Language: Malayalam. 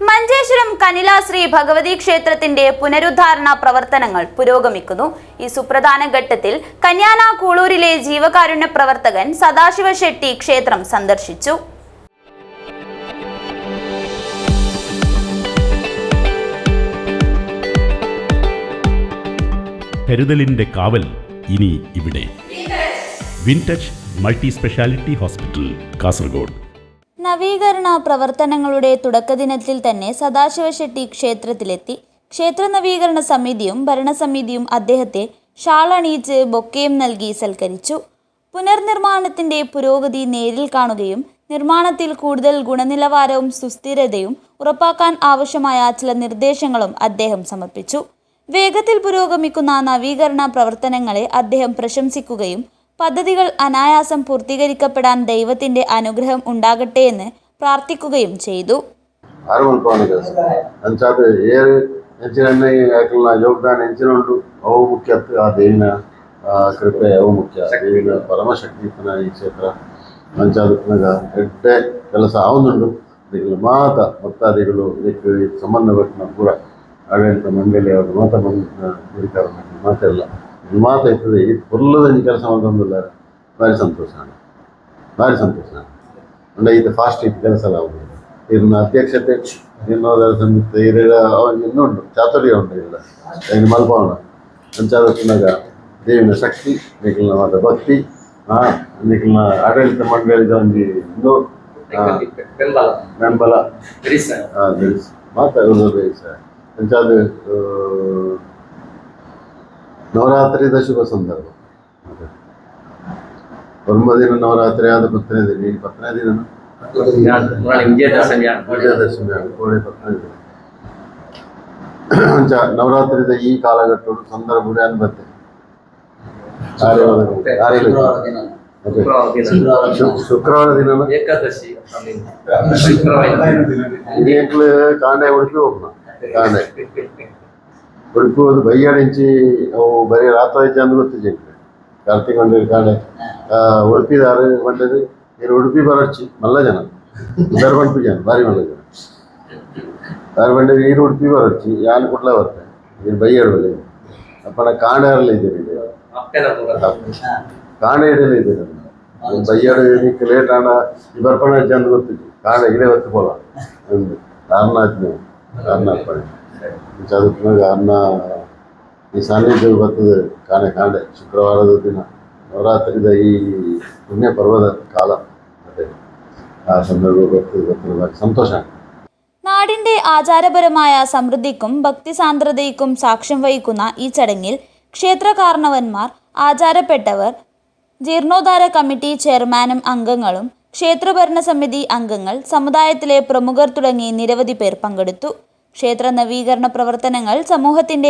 മഞ്ചേശ്വരം കനിലാശ്രീ ഭഗവതി ക്ഷേത്രത്തിന്റെ പുനരുദ്ധാരണ പ്രവർത്തനങ്ങൾ പുരോഗമിക്കുന്നു. ഈ സുപ്രധാന ഘട്ടത്തിൽ കന്യാന കൂളൂരിലെ ജീവകാരുണ്യ പ്രവർത്തകൻ സദാശിവ ഷെട്ടി ക്ഷേത്രം സന്ദർശിച്ചു. കരുതലിന്റെ കാവൽ ഇനി ഇവിടെ. Wintouch multi speciality hospital Kasaragod. നവീകരണ പ്രവർത്തനങ്ങളുടെ തുടക്കദിനത്തിൽ തന്നെ സദാശിവശെട്ടി ക്ഷേത്രത്തിലെത്തി. ക്ഷേത്ര നവീകരണ സമിതിയും ഭരണസമിതിയും അദ്ദേഹത്തെ ഷാളണിയിച്ച് ബൊക്കയും നൽകി സൽക്കരിച്ചു. പുനർനിർമ്മാണത്തിന്റെ പുരോഗതി നേരിൽ കാണുകയും നിർമ്മാണത്തിൽ കൂടുതൽ ഗുണനിലവാരവും സുസ്ഥിരതയും ഉറപ്പാക്കാൻ ആവശ്യമായ ചില നിർദ്ദേശങ്ങളും അദ്ദേഹം സമർപ്പിച്ചു. വേഗത്തിൽ പുരോഗമിക്കുന്ന നവീകരണ പ്രവർത്തനങ്ങളെ അദ്ദേഹം പ്രശംസിക്കുകയും പദ്ധതികൾ അനായാസം പൂർത്തീകരിക്കപ്പെടാൻ ദൈവത്തിന്റെ അനുഗ്രഹം ഉണ്ടാകട്ടെയെന്ന് പ്രാർത്ഥിക്കുകയും ചെയ്തു ಆರಂಭವನ್ನು ಕೆಲಸ ಅಂಚಾದ ಏರು ಹೆಂಚಿನ ಯಾಕಲ್ಲ ಯೋಗದಾನ ಹೆಂಚಿನ ಉಂಟು ಅವು ಮುಖ್ಯ ಅತ್ತು ಆ ದೇವಿನ ಆ, ಕೃಪೆ ಅವು ಮುಖ್ಯ ದೇವಿನ ಪರಮಶಕ್ತಿತನ ಈ ಕ್ಷೇತ್ರ ಅಂಚಾದ ಪುನಗ ಎಡ್ಡೆ ಕೆಲಸ ಆವೊಂದುಂಡು ಇದಕ್ಕೆ ಮಾತ ಭಕ್ತಾದಿಗಳು ಇದಕ್ಕೆ ಸಂಬಂಧಪಟ್ಟ ಪೂರ ಆಡಳಿತ ಮಂಡಳಿ ಅವರು ಮಾತ ಬಂದು ಹಿಡಿತಾರೆ ಮಾತೆಲ್ಲ ಇದು ಮಾತ ಇರ್ತದೆ ಈ ಪುಲ್ಲದ ಕೆಲಸ ಮಾಡ್ಕೊಂದಿಲ್ಲ ಭಾರಿ ಸಂತೋಷ ಭಾರಿ ಸಂತೋಷ ಅಂದ್ರೆ ಇದು ಫಾಸ್ಟ್ ಇದು ಕೆಲಸ ಎಲ್ಲ ಆಗುದು ಇನ್ನು ಅಧ್ಯಕ್ಷತೆ ಇನ್ನೋದರ ಸಮಿತಿ ಇರೆಲ್ಲ ಅವನ್ ಇನ್ನೂ ಉಂಟು ಚಾತುರ್ಯ ಉಂಟು ಇಲ್ಲ ಇನ್ನು ಮಲ್ಪವನ ಅಂಚಾದತ್ತಿನಾಗ ದೇವಿನ ಶಕ್ತಿ ನಿಖಿಲ್ನ ಮಾತ ಭಕ್ತಿ ಹಾ ನಿಖಿಲ್ನ ಆಡಳಿತ ಮಂಡಳಿದ ಒಂದು ಇನ್ನೂ ಆ, ಬೆಂಬಲ ಬೆಂಬಲ ಗರಿಷ್ಠ ಆ, ತಿಳಿಸಿ ಮಾತಾಡೋದು ಸರ್ ಅಂಚಾದ ನವರಾತ್ರಿದ ಶುಭ ಸಂದರ್ಭ. ಒಂಬದಿನ ನವರಾತ್ರಿ ಆದ ಪತ್ತನೇ ದಿನ ಈಗ ಪತ್ತನೇ ದಿನ ವಿಜಯದಶಮಿ ಕೋಳಿ ಪತ್ತನೇ ದಿನ. ನವರಾತ್ರಿದ ಈ ಕಾಲಘಟ್ಟು ಸಂದರ್ಭ ಅನ್ಬತ್ತೆ ಶುಕ್ರವಾರ ದಿನ. ಏಕಾದಶಿ ಕಾಂಡೆ ಉಡುಪಿ ಹೋಗ್ನ. ಕಾಂಡೆ. ಉಡುಪಿ ಹೋದ್ ಬೈಯಾಡಿಂಚಿ ಅವು ಬರೀ ರಾತ್ರಿ ಐತೆ ಅಂದ್ ಗೊತ್ತಿದೆ ಕಾರ್ತಿಕ್ ಮಂದಿರ ಕಾಂಡೆ ಆ, ಉಡುಪಿದಾರು ಬಂದದ್ದು ಇರು ಉಡುಪಿ ಬರಚ್ಚಿ ಮಲ್ಲ ಜನ ಧರ್ಮಂಟು ಜನ ಭಾರಿ ಮಲ್ಲ ಜನ ಯಾರು ಬಂದ ನೀರು ಉಡುಪಿ ಬರಚ್ಚಿ ಯಾನ್ ಕುಡ್ಲ ಬರ್ತೆ ನೀರು ಬೈಯಾಡಲ್ಲ ಅಪ್ಪಣ ಕಾಂಡೆ ಇದ್ದೀರಿ ಅಪ್ಪನ ಪೂರ ಕಾಣೆ ಇಡಲೇ ಇದೆ ಬೈಯಾಡು ನಿಕ್ಕೆ ಲೇಟ್ ಆಡ ಈ ಬರ್ಪಣ ಚಂದ ಗೊತ್ತಿತ್ತು ಕಾಣೆ ಇಡೇ ಹೊತ್ತು ಪೋಲ ಒಂದು ಕಾರಣ ಆಯ್ತು ನೀವು ಕಾರಣ ಪಡೆ ಚದುಕಿನಾಗ ಅನ್ನ ಈ ಸಾನ್ನಿಧ್ಯ ಬರ್ತದೆ ಕಾಣೆ ಕಾಣೆ ಶುಕ್ರವಾರದ ದಿನ ನವರಾತ್ರಿದ ಈ ಪುಣ್ಯ ಪರ್ವದ ಕಾಲ ಅದೇ ಆ ಸಂದರ್ಭ ಬರ್ತದೆ ಬರ್ತದೆ ಬಾರಿ ಸಂತೋಷ നാടിന്റെ ആചാരപരമായ സമൃദ്ധിക്കും ഭക്തിസാന്ദ്രതയ്ക്കും സാക്ഷ്യം വഹിക്കുന്ന ഈ ചടങ്ങിൽ ക്ഷേത്രകാരണവന്മാർ ആചാരപ്പെട്ടവർ ജീർണോദ്ധാര കമ്മിറ്റി ചെയർമാനും അംഗങ്ങളും ക്ഷേത്രഭരണ സമിതി അംഗങ്ങൾ സമുദായത്തിലെ പ്രമുഖർ തുടങ്ങി നിരവധി പേർ പങ്കെടുത്തു ക്ഷേത്ര നവീകരണ പ്രവർത്തനങ്ങൾ സമൂഹത്തിന്റെ